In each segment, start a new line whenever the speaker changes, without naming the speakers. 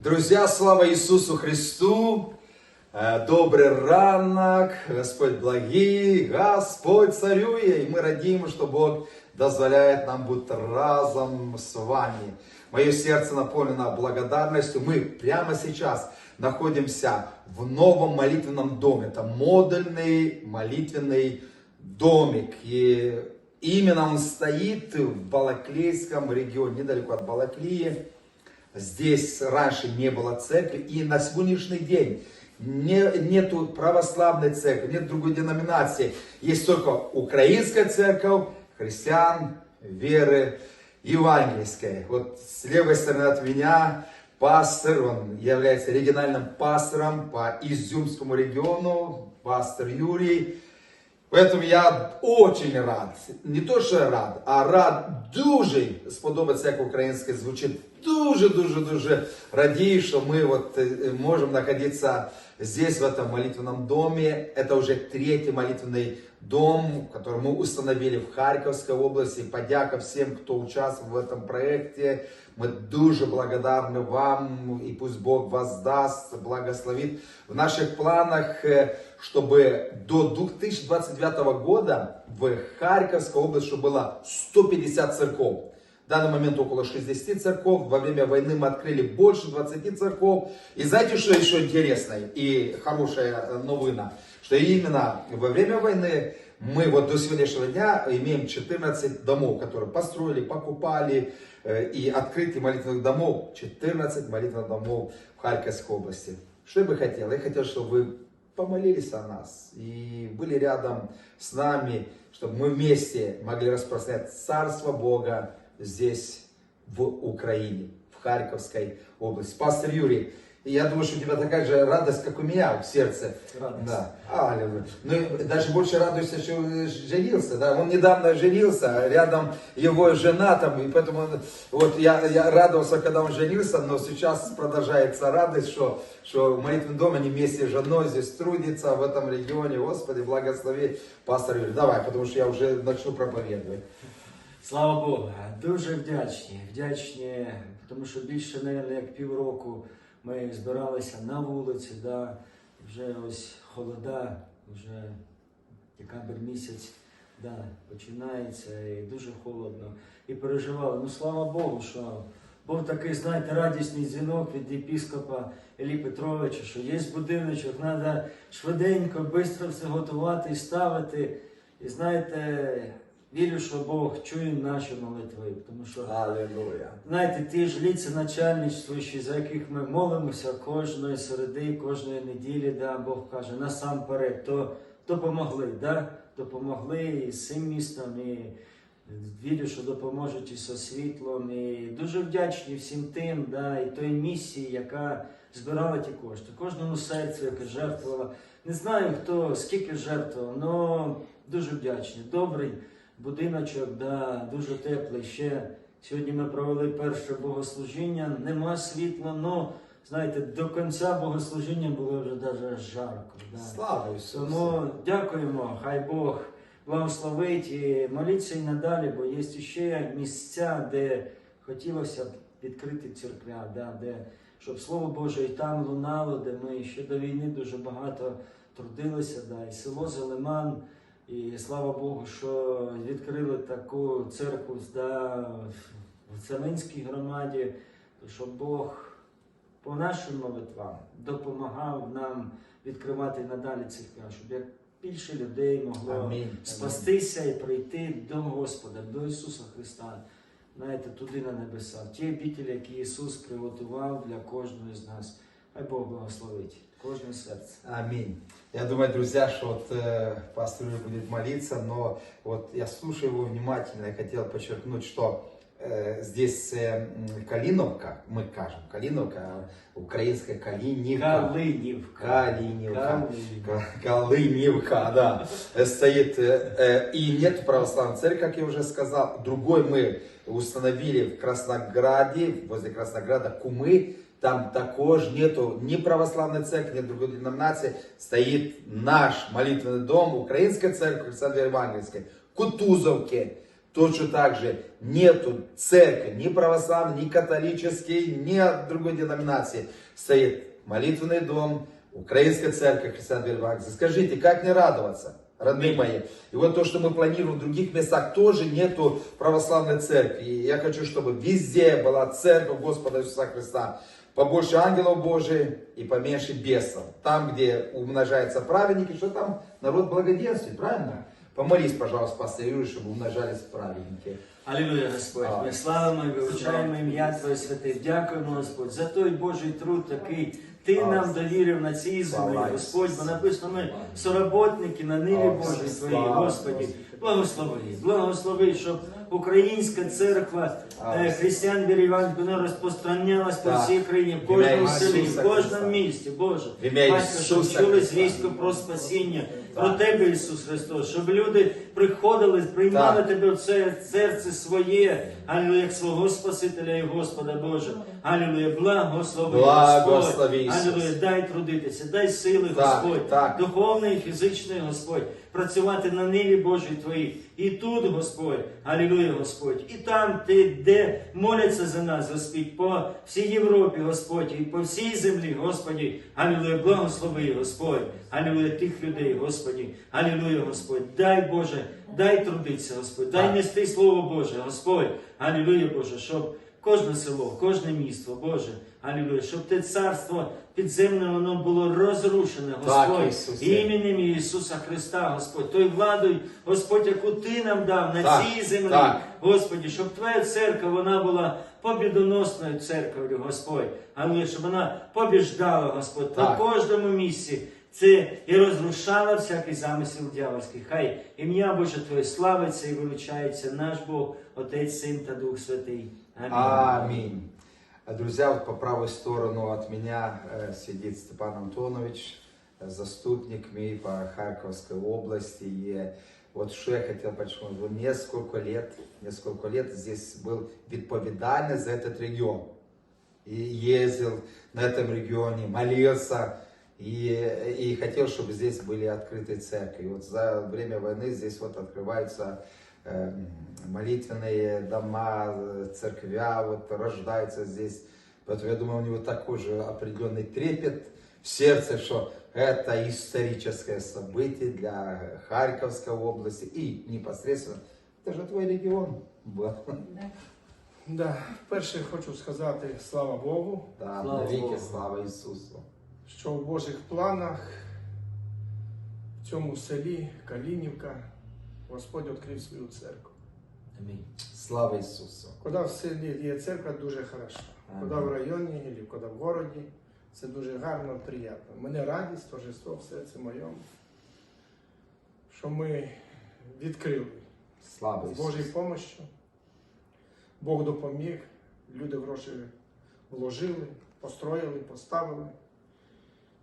Друзья, слава Иисусу Христу! Э, Добрый ранок, Господь благий, Господь царює, и мы радим, что Бог дозволяет нам быть разом с вами. Мое сердце наполнено благодарностью. Мы прямо сейчас находимся в новом молитвенном доме. Это модульный молитвенный домик. И именно он стоит в Балаклейском регионе, недалеко от Балаклии. Здесь раньше не было церкви, и на сегодняшний день не, нету православной церкви, нет другой деноминации. Есть только украинская церковь, христиан, веры евангельской. Вот с левой стороны от меня пастор, он является региональным пастором по Изюмскому региону, пастор Юрий. Поэтому я очень рад, не то що рад, а рад дуже сподобається, як українське звучить. Дуже, дуже, дуже радію, що ми вот э, можем находиться здесь, в этом молитвенном доме. Это уже третий молитвенный дом, который мы установили в Харьковской области. Подяка всем, кто участвовал в этом проекте. Мы дуже благодарны вам, и пусть Бог воздаст, благословит. В наших планах, э, чтобы до 2029 года в Харьковской области было 150 церков. В данный момент около 60 церков. Во время войны мы открыли больше 20 церков. И знаете, что еще интересное и хорошая э, новина? Что именно во время войны мы вот до сегодняшнего дня имеем 14 домов, которые построили, покупали. э, И открытие молитвенных домов, 14 молитвенных домов в Харьковской области. Что я бы хотел? Я хотел, чтобы вы помолились о нас и были рядом с нами, чтобы мы вместе могли распространять Царство Бога здесь, в Украине, в Харьковской области. Пастор Юрий, я думаю, что у тебя такая же радость, как у меня в сердце.
Радость.
Да. Аллилуйя. Ну, и даже больше радуешься, что женился, да. Он недавно женился, а рядом его жена там, и поэтому вот я, я радовался, когда он женился, но сейчас продолжается радость, что, что в молитвенном доме они вместе с женой здесь трудятся в этом регионе. Господи, благослови пастор Юрий. Давай, потому что я уже начну проповедовать.
Слава Богу, дуже вдячні. Вдячні, тому що більше, мабуть, як півроку ми збиралися на вулиці, да, вже ось холода, вже декабрь місяць да, починається і дуже холодно. І переживали. Ну слава Богу, що був такий, знаєте, радісний дзвінок від єпіскопа Іллі Петровича, що є будиночок, треба швиденько, швидко все готувати і ставити. І знаєте, вірю, що Бог чує наші молитви, тому що
Аллилуйя.
Знаєте, ті ж ліці начальництвуючі, за яких ми молимося кожної середи, кожної неділі, да, Бог каже, насамперед, то допомогли, да? допомогли і з цим містом, і вірю, що допоможуть і зі світлом. І дуже вдячні всім тим, да, і той місії, яка збирала ті кошти, кожному серцю, яке жертвувала. Не знаю, хто скільки жертвував, але дуже вдячні. Добрий будиночок, да, дуже теплий. Ще сьогодні ми провели перше богослужіння. Нема світла, але знаєте, до кінця богослужіння було вже навіть жарко. Да.
Слава Ісусу.
Тому дякуємо, хай Бог благословить і моліться і надалі, бо є ще місця, де хотілося б відкрити церквя, да, де, щоб Слово Боже і там лунало, де ми ще до війни дуже багато трудилися, да, і село Зелеман. І слава Богу, що відкрили таку церкву да, в Целинській громаді, щоб Бог по нашим молитвам допомагав нам відкривати надалі церквя, щоб як більше людей могло
Амінь.
спастися і прийти до Господа, до Ісуса Христа, знаєте, туди на небеса, ті обітелі, які Ісус приготував для кожного з нас. Хай Бог благословить кожне серце.
Аминь. Я думаю, друзья, что вот э, пастор Юрий будет молиться, но вот я слушаю его внимательно и хотел подчеркнуть, что э, здесь э, Калиновка, мы кажем, Калиновка, а украинская Калинивка. Калинивка.
Калинівка.
Ка- Колынивка, да, э, стоит. э, э, И нет православной церкви, как я уже сказал. Другой мы установили в Краснограде, возле Краснограда Кумы. Там також нету ни православной церкви, ни другой деноминации. Стоит наш молитвенный дом, Украинская церковь, Александра Евангельской, Кутузовке. Точно так же нету церкви, ни православной, ни католической, ни другой деноминации. Стоит молитвенный дом, Украинская церковь Христа Бельвакса. Скажите, как не радоваться, родные мои? И вот то, что мы планируем в других местах, тоже нету православной церкви. И я хочу, чтобы везде была церковь Господа Иисуса Христа. Побольше ангелов Божиих и поменьше бесов. Там, где умножаются праведники, что там народ благоденствует, правильно? Помолись, пожалуйста, пастор Юрий, чтобы умножались праведники.
Алілуя, Господь.
Слава.
Ми славимо і вивчаємо ім'я Твоє святе. Дякуємо, Господь, за той Божий труд, який Ти нам довірив на цій землі, Господь, бо написано ми соработники на ниві Божій Твоїй, Господі. Благослови, благослови, щоб українська церква е, християн Бірівань вона розпространялась по
Так.
всій країні, в
ім'я
кожному
Ісуса
селі, в
Христа.
кожному місті, Боже.
В ім'я
Батько, щоб
Ісуса
чули
Христа.
звістку про спасіння, про Тебе, Ісус Христос, щоб люди приходили, приймали
Так.
Тебе в це серце своє, Алілуя, як свого Спасителя і Господа Боже. Алілуя, благослови,
Благослови,
Господь.
Ісус.
Алілуя, дай трудитися, дай сили,
Так,
Господь,
так.
духовний і фізичний, Господь, працювати на ниві Божій Твоїй. І тут, Господь, Алілуя, Господь, і там, ти, де моляться за нас, Господь, по всій Європі, Господь, і по всій землі, Господі, Алілуя, благослови, Господь, Алілуя, тих людей, Господі, Алілуя, Господь, дай Боже, дай трудитися, Господь, дай нести Слово Боже, Господь, Алілуя, Боже, щоб кожне село, кожне місто, Боже, Алілуя, щоб те царство підземне воно було розрушене, Господь,
Ісусе.
іменем Ісуса Христа, Господь, той владою, Господь, яку Ти нам дав на
Так,
цій землі,
так.
Господі, щоб Твоя церква вона була побідоносною церков'ю, Господь, але щоб вона побіждала, Господь,
Так.
по кожному місці. Це і розрушала всякий замисел дьявольський. Хай ім'я Боже Твоє славиться і вилучається наш Бог, Отець, Син та Дух Святий. Амінь.
Аминь. А, Друзья, вот по правую сторону от меня э, сидит Степан Антонович, э, заступник МИ по Харьковской области. И вот что я хотел подчеркнуть, вот несколько лет, несколько лет здесь был відповідальный за этот регион. И ездил на этом регионе, молился, и, и хотел, чтобы здесь были открытые церкви. И вот за время войны здесь вот открываются молитвенные дома, э, церквя, вот рождаются здесь. Поэтому я думаю, у него такой же определенный трепет в сердце, что это историческое событие для Харьковской области и непосредственно, это же твой регион был.
Да, перше хочу сказати слава Богу,
Да,
Слава
навеки
Богу.
слава Ісусу.
що в Божих планах в цьому селі Калінівка Господь відкрив свою церкву.
Амінь.
Слава Ісусу.
Коли в селі є церква, дуже хорошо. Коли в районі або коли в городі, це дуже гарно, приємно. Мене радість, торжество в серці моєму, що ми відкрили
Слава
з Божою допомогою. Бог допоміг, люди гроші вложили, построїли, поставили.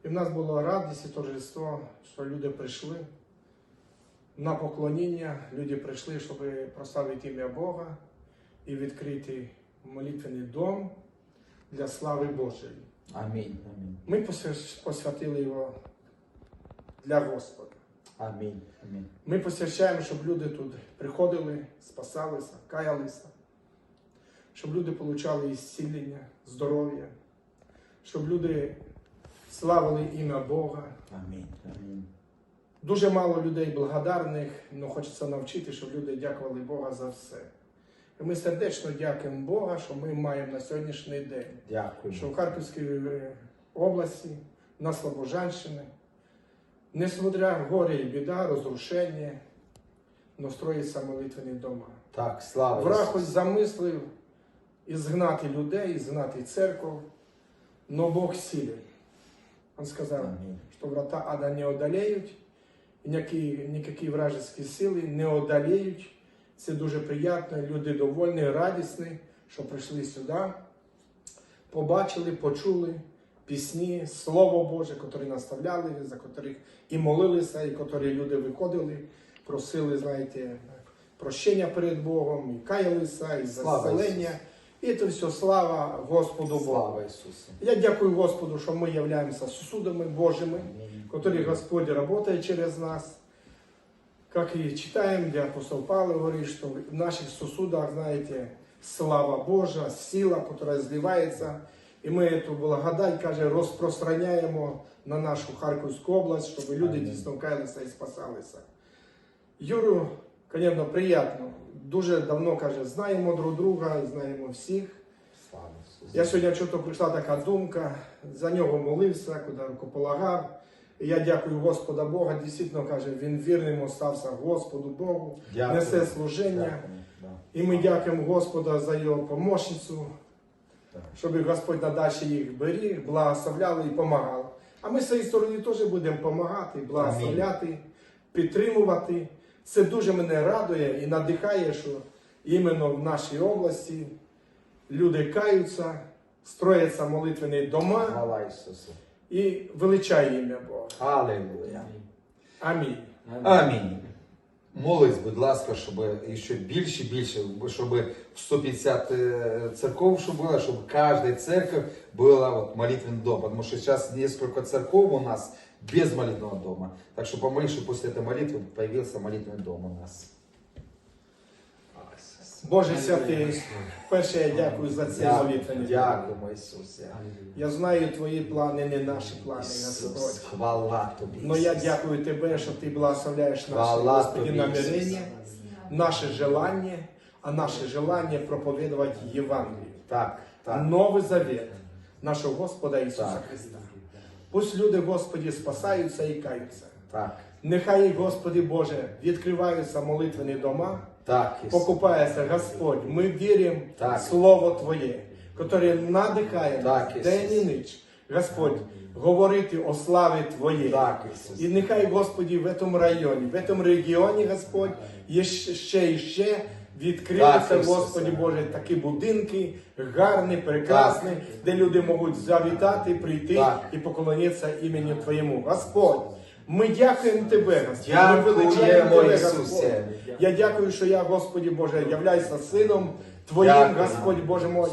І в нас була радість і торжество, що люди прийшли на поклоніння, люди прийшли, щоб прославити ім'я Бога і відкрити молитвений дом для слави Божої.
Амінь. Амінь.
Ми посвятили його для Господа.
Амінь. Амінь.
Ми посвящаємо, щоб люди тут приходили, спасалися, каялися, щоб люди отримали ісцілення, здоров'я, щоб люди славили ім'я Бога.
Амінь. Амінь.
Дуже мало людей благодарних, але хочеться навчити, щоб люди дякували Бога за все. І ми сердечно дякуємо Бога, що ми маємо на сьогоднішній день,
Дякую.
що в Харківській е, області, на Слобожанщині, несмотря горе і біда, розрушення, но строїться молитвені дома.
Так, слава
Враг ось
Ісусу.
замислив ізгнати людей, ізгнати церкву, но Бог силен. Він сказав,
Амінь.
что врата ада не одолеють, і ніякі, ніякі вражеські сили не одолеють. Це дуже приємно, люди довольні, радісні, що прийшли сюди, побачили, почули пісні, Слово Боже, які наставляли, за котрих і молилися, і котрі люди виходили, просили, знаєте, прощення перед Богом, і каялися, і заселення. І це все слава Господу Богу.
Слава Ісусу.
Я дякую Господу, що ми являємося сосудами Божими, котрі Господь працює через нас. как и читаем, где апостол Павел говорит, что в наших сосудах, знаете, слава Божия, сила, которая изливается. И мы эту благодать, каже, розпространяємо на нашу Харківську область, щоб люди дійсно каялися і спасалися. Юру, звісно, приємно. Дуже давно, каже, знаємо друг друга, знаємо всіх. Я сьогодні чого прийшла така думка, за нього молився, куди рукополагав. І я дякую Господа Бога. Дійсно каже, він вірним остався Господу Богу,
Дякую.
несе служення.
Дякую.
І ми дякуємо Господа за його помощницю, щоб Господь надальше їх беріг, благословляв і допомагав. А ми з цієї сторони теж будемо допомагати, благословляти, підтримувати. Це дуже мене радує і надихає, що іменно в нашій області люди каються, строяться молитвені дома
Хвала Ісусу.
і величає ім'я Бога.
Аллилуйя.
Амінь.
Амінь. Молись, будь ласка, щоб ще більше, більше, щоб в 150 э, церков, щоб було, щоб каждая церковь была вот молитвенный дом. Потому что сейчас несколько церков у нас без молитвенного дома. Так что помолись, чтобы после этой молитвы появился молитвенный дом у нас.
Боже святий, перше я дякую за ці молитвені.
Дякуємо, Ісусе.
Я знаю твої плани, не наші плани,
Ісус,
Господь.
хвала Тобі.
Но я
Ісус.
дякую Тебе, що Ти благословляєш наші
Хвала
Господи
Тобі,
намірення, наше желання, а наше желання проповідувати Євангелію.
Так, так.
Новий завет нашого Господа Ісуса
Так.
Христа. Пусть люди, Господі, спасаються і каються.
Так,
Нехай, Господи Боже, відкриваються молитвені дома,
так,
покупається Господь. Ми віримо
Так.
в Слово Твоє, яке надихає
Так,
нас день і ніч. Господь, говорити о славі Твоєї.
Так,
І нехай, Господі, в цьому районі, в цьому регіоні, Господь, є ще і ще
Так, Ісусе.
Господі Боже, такі будинки, гарні, прекрасні, де люди можуть завітати, прийти
Так.
і поклонитися імені Твоєму. Господь, ми дякуємо Тебе, Господь. Ми
Дякуємо,
величаємо Тебе,
Ісусе.
Господь. Я дякую, що я, Господі Боже, являюся сином Твоїм,
Дякую.
Господь Боже мой.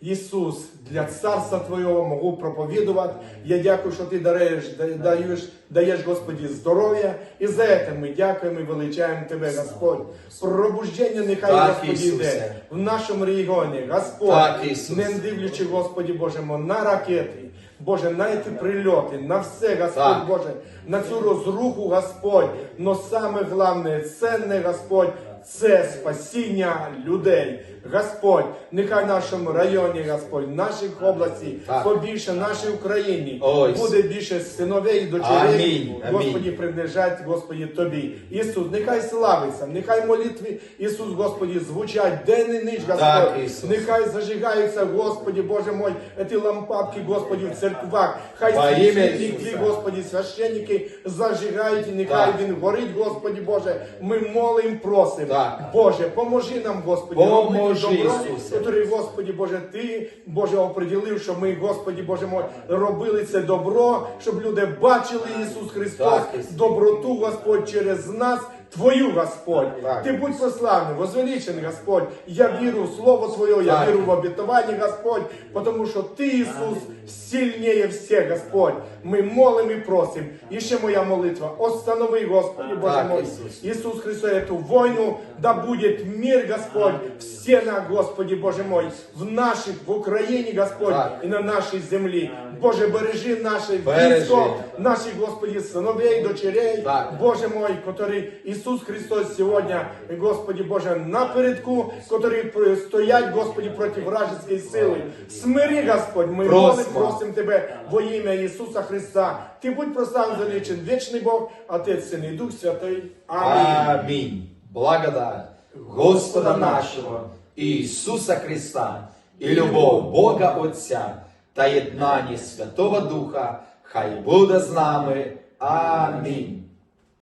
Ісус, для царства Твого можу проповідувати. Я дякую, що Ти даруєш, даєш, даєш Господі здоров'я. І за це ми дякуємо і величаємо Тебе, Господь. Пробуждення нехай,
Так,
Господі,
Ісусе.
йде в нашому регіоні. Господь,
Так,
не дивлячи, Господі Боже, на ракети. Боже, на ці прильоти, на все, Господь
Так.
Боже, на цю розруху, Господь. Но саме головне, ценне, Господь, це спасіння людей. Господь, нехай в нашому районі, Господь, в нашій області,
Так.
побільше нашій Україні
Ой.
буде більше синовей і дочерей.
Амінь, амінь.
Господі, приближать, Господі, Тобі. Ісус, нехай славиться, нехай молитви, Ісус, Господі, звучать день і ніч, Господь.
Так, Ісус.
Нехай зажигаються, Господі, Боже мой, ці лампадки, Господі, в церквах. Хай
Во ім'я
священники,
Ісуса.
Господі, священники зажигають, і нехай
Так.
він горить, Господі Боже. Ми молимо, просимо.
Так.
Боже, поможи нам, Господі,
Поможи,
робити добро,
Ісусе.
який, Господі Боже, Ти, Боже, оприділив, щоб ми, Господі Боже мой, робили це добро, щоб люди бачили Ісус Христос,
Так, Ісус.
доброту, Господь, через нас. Твою, Господь,
Так.
ти будь прославлений, возвеличений, Господь. Я вірю в Слово Твоє, я
Так.
вірю в обетование, Господь, потому что Ты, Иисус, сильнее всех, Господь. Мы молим и просим. Еще моя молитва. Останови, Господи, Боже
Так,
мой.
Иисус.
Иисус Христос, эту войну, да будет мир, Господь, в стенах, Господи, Боже мой, в наших, в Украине, Господь,
Так.
и на нашей земле. Боже, бережи наше
Бережи.
військо, наших, Господи, сыновей, дочерей,
Так.
Боже мой, который Иисус Христос сегодня, Господи Боже, напередку, которые пр- стоять, Господи, против вражеской силы. Смири, Господь, мы
Просимо.
молим, просим Тебе во имя Иисуса Христа. Ты будь прославлен, величен, вечный Бог, Отец, Сын и Дух Святой. Аминь.
Амінь. Благодать Господа нашего Иисуса Христа и любов Бога Отця та єднання Святого Духа хай буде з нами. Амінь.